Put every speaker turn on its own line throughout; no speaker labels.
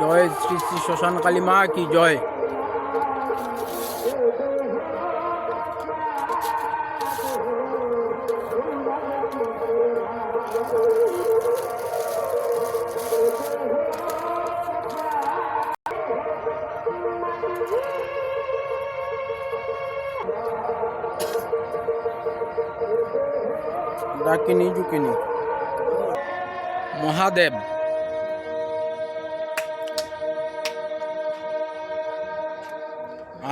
জয় শ্রী শ্রী শ্মশান কালী মা কি জয়। ডাকিনি জুকিনি মহাদেব।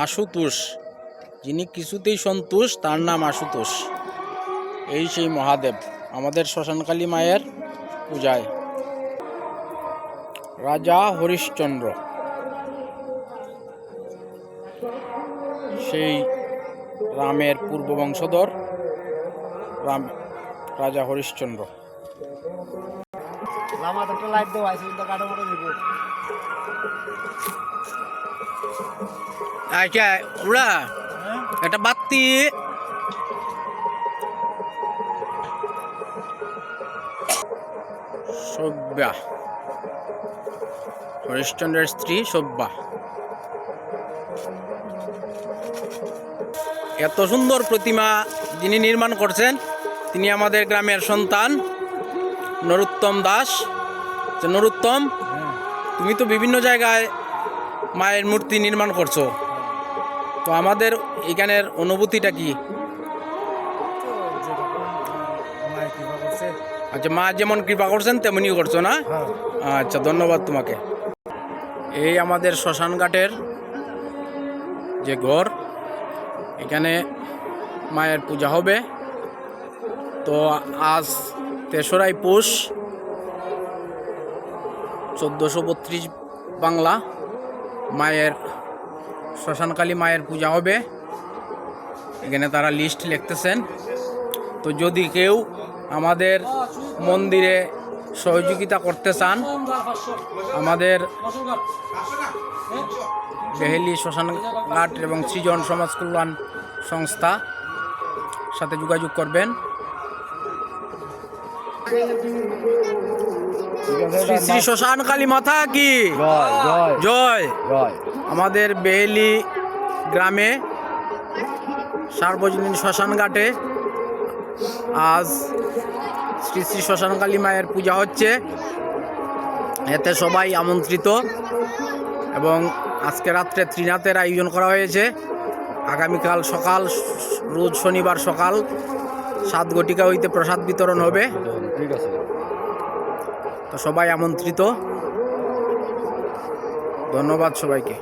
আশুতোষ। যিনি কিছুতেই সন্তোষ তার নাম আশুতোষ। এই সেই মহাদেব, আমাদের শ্মশানকালী মায়ের পূজায়। রাজা হরিশ্চন্দ্র। সেই রামের পূর্ব বংশধর রাম রাজা হরিশ্চন্দ্র। আচ্ছা ওরা একটা বাত্তি সব্যা। হরিশ্চন্দ্রের স্ত্রী সব্যা। এত সুন্দর প্রতিমা যিনি নির্মাণ করছেন তিনি আমাদের গ্রামের সন্তান, নরুত্তম দাস। যে নরুত্তম, তুমি তো বিভিন্ন জায়গায় মায়ের মূর্তি নির্মাণ করছ। তো আমাদের এখানের অনুভূতিটা কি? আচ্ছা মা যেমন কৃপা করছেন তেমনই করছ না? আচ্ছা ধন্যবাদ তোমাকে। এই আমাদের শ্মশান ঘাটের যে ঘর, এখানে মায়ের পূজা হবে। তো আজ তেসরাই পৌষ, চোদ্দোশো বত্রিশ বাংলা মায়ের, শ্মশানকালী মায়ের পূজা হবে। এখানে তারা লিস্ট লিখতেছেন। তো যদি কেউ আমাদের মন্দিরে সহযোগিতা করতে চান, আমাদের বেহেলি শ্মশান ঘাট এবং সৃজন সমাজ কল্যাণ সংস্থা সাথে যোগাযোগ করবেন। শ্রী শ্রী শ্মশান কালী মাথা কি?
জয়
আমাদের বেহেলি গ্রামে সার্বজনীন শ্মশান ঘাটে আজ শ্রী শ্রী শ্মশানকালী মায়ের পূজা হচ্ছে। এতে সবাই আমন্ত্রিত এবং আজকে রাত্রে ত্রিনাথের আয়োজন করা হয়েছে। আগামীকাল সকাল রোজ শনিবার সকাল সাত গটিকা হইতে প্রসাদ বিতরণ হবে।
ঠিক আছে
তো সবাই আমন্ত্রিত। ধন্যবাদ সবাইকে।